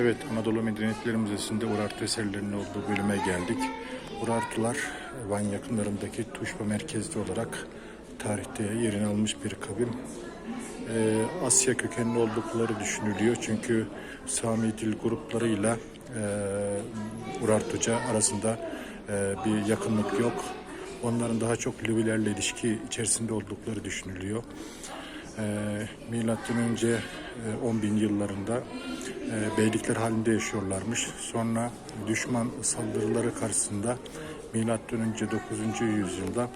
Evet, Anadolu Medeniyetleri Müzesi'nde Urartu eserlerinin olduğu bölüme geldik. Urartular, Van yakınlarındaki Tuşba merkezli olarak tarihte yerini almış bir kavim. Ee, Asya kökenli oldukları düşünülüyor çünkü Sami dil gruplarıyla e, Urartuca arasında e, bir yakınlık yok. Onların daha çok Lüvilerle ilişki içerisinde oldukları düşünülüyor. E, Milattan önce e, 10 bin yıllarında e, beylikler halinde yaşıyorlarmış. Sonra düşman saldırıları karşısında milattan önce 9. yüzyılda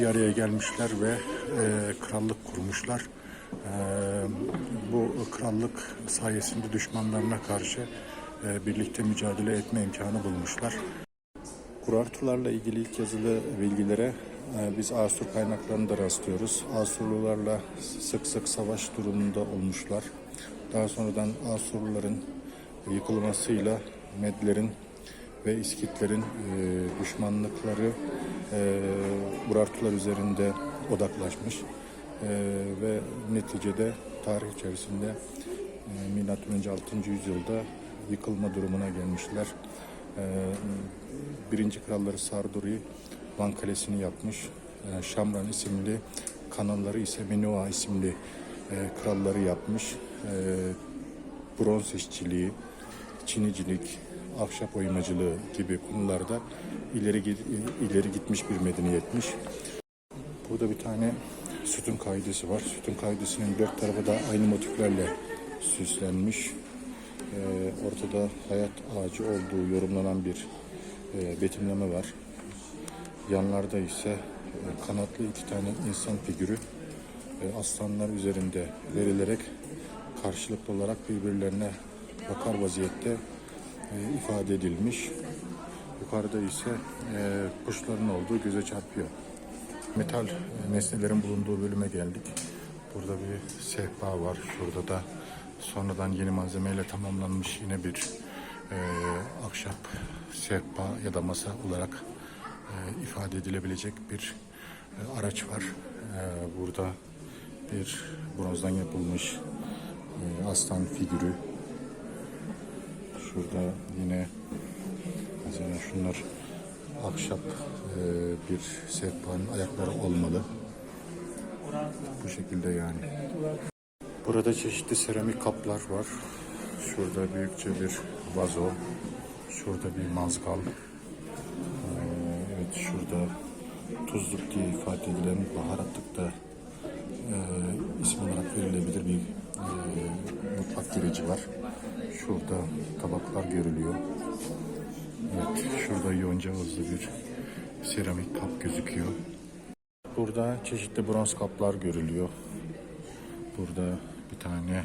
bir araya gelmişler ve e, krallık kurmuşlar. E, bu krallık sayesinde düşmanlarına karşı e, birlikte mücadele etme imkanı bulmuşlar. Urartularla ilgili ilk yazılı bilgilere e, biz Asur kaynaklarında rastlıyoruz. Asurlularla sık sık savaş durumunda olmuşlar. Daha sonradan Asurluların yıkılmasıyla Medlerin ve İskitlerin e, düşmanlıkları e, Urartular üzerinde odaklaşmış. E, ve neticede tarih içerisinde milattan önce 6. yüzyılda yıkılma durumuna gelmişler. Birinci kralları Sarduri Van Kalesi'ni yapmış. E, Şamran isimli kanalları ise Menua isimli e, kralları yapmış. E, bronz işçiliği, çinicilik, ahşap oymacılığı gibi konularda ileri ileri gitmiş bir medeniyetmiş. Burada bir tane sütun kaidesi var. Sütun kaidesinin dört tarafı da aynı motiflerle süslenmiş. Ee, ortada hayat ağacı olduğu yorumlanan bir e, betimleme var. Yanlarda ise e, kanatlı iki tane insan figürü e, aslanlar üzerinde verilerek karşılıklı olarak birbirlerine bakar vaziyette e, ifade edilmiş. Yukarıda ise kuşların olduğu göze çarpıyor. Metal nesnelerin bulunduğu bölüme geldik. Burada bir sehpa var. Şurada da sonradan yeni malzemeyle tamamlanmış yine bir e, ahşap sehpa ya da masa olarak e, ifade edilebilecek bir e, araç var. E, burada bir bronzdan yapılmış aslan figürü. Şurada yine mesela şunlar ahşap bir sehpanın ayakları olmalı. Bu şekilde yani. Burada çeşitli seramik kaplar var. Şurada büyükçe bir vazo. Şurada bir mazgal. Şurada tuzluk diye ifade edilen baharatlık da e, isim olarak verilebilir bir e, mutfak gereci var. Şurada tabaklar görülüyor. Evet, şurada yonca ağızlı bir seramik kap gözüküyor. Burada çeşitli bronz kaplar görülüyor. Burada bir tane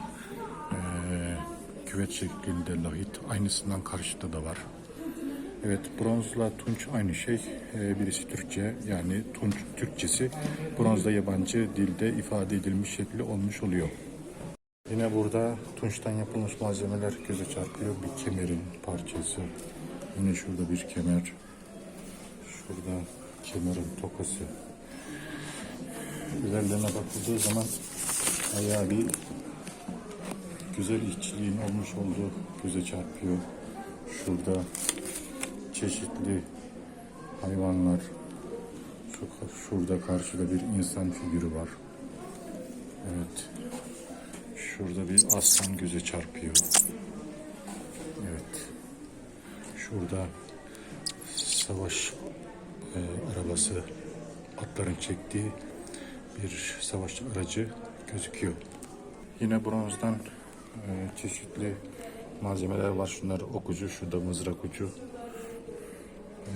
eee, küvet şeklinde lahit aynısından karşıda da var. Evet bronzla tunç aynı şey. Eee, birisi Türkçe yani tunç Türkçesi. Bronzda yabancı dilde ifade edilmiş şekli olmuş oluyor. Yine burada tunçtan yapılmış malzemeler göze çarpıyor. Bir kemerin parçası. Yine şurada bir kemer. Şurada kemerin tokası. İlerlerine bakıldığı zaman ayağı bir güzel işçiliğin olmuş olduğu göze çarpıyor. Şurada çeşitli hayvanlar. Şu, şurada karşıda bir insan figürü var. Evet. Şurada bir aslan göze çarpıyor. Evet. Şurada savaş e, arabası atların çektiği bir savaş aracı gözüküyor. Yine bronzdan e, çeşitli malzemeler var. Şunlar okucu, şurada mızrak ucu.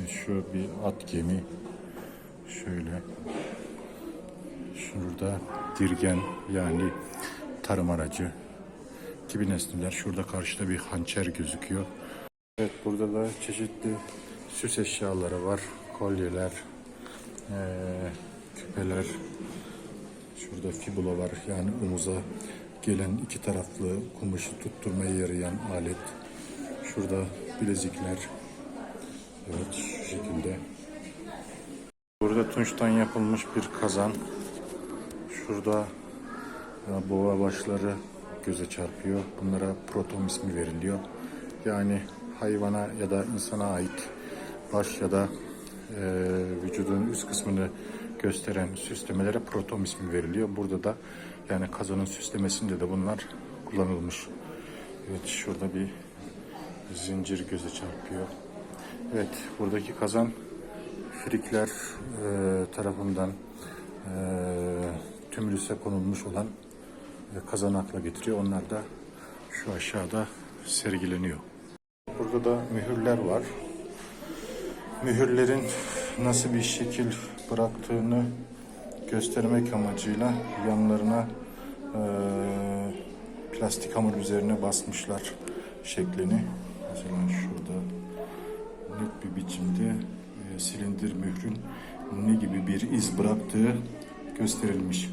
Şu bir at gemi. Şöyle. Şurada dirgen yani tarım aracı gibi nesneler. Şurada karşıda bir hançer gözüküyor. Evet burada da çeşitli süs eşyaları var. Kolyeler, eee, küpeler. Şurada fibula var yani omuza gelen iki taraflı kumaşı tutturmaya yarayan alet. Şurada bilezikler. Tunçtan yapılmış bir kazan. Şurada boğa başları göze çarpıyor. Bunlara protom ismi veriliyor. Yani hayvana ya da insana ait baş ya da e, vücudun üst kısmını gösteren süslemelere protom ismi veriliyor. Burada da yani kazanın süslemesinde de bunlar kullanılmış. Evet şurada bir zincir göze çarpıyor. Evet buradaki kazan Frikler e, tarafından e, tümülüse konulmuş olan e, kazanakla getiriyor. Onlar da şu aşağıda sergileniyor. Burada da mühürler var. Mühürlerin nasıl bir şekil bıraktığını göstermek amacıyla yanlarına e, plastik hamur üzerine basmışlar şeklini. Mesela şurada net bir biçimde silindir mührün ne gibi bir iz bıraktığı gösterilmiş.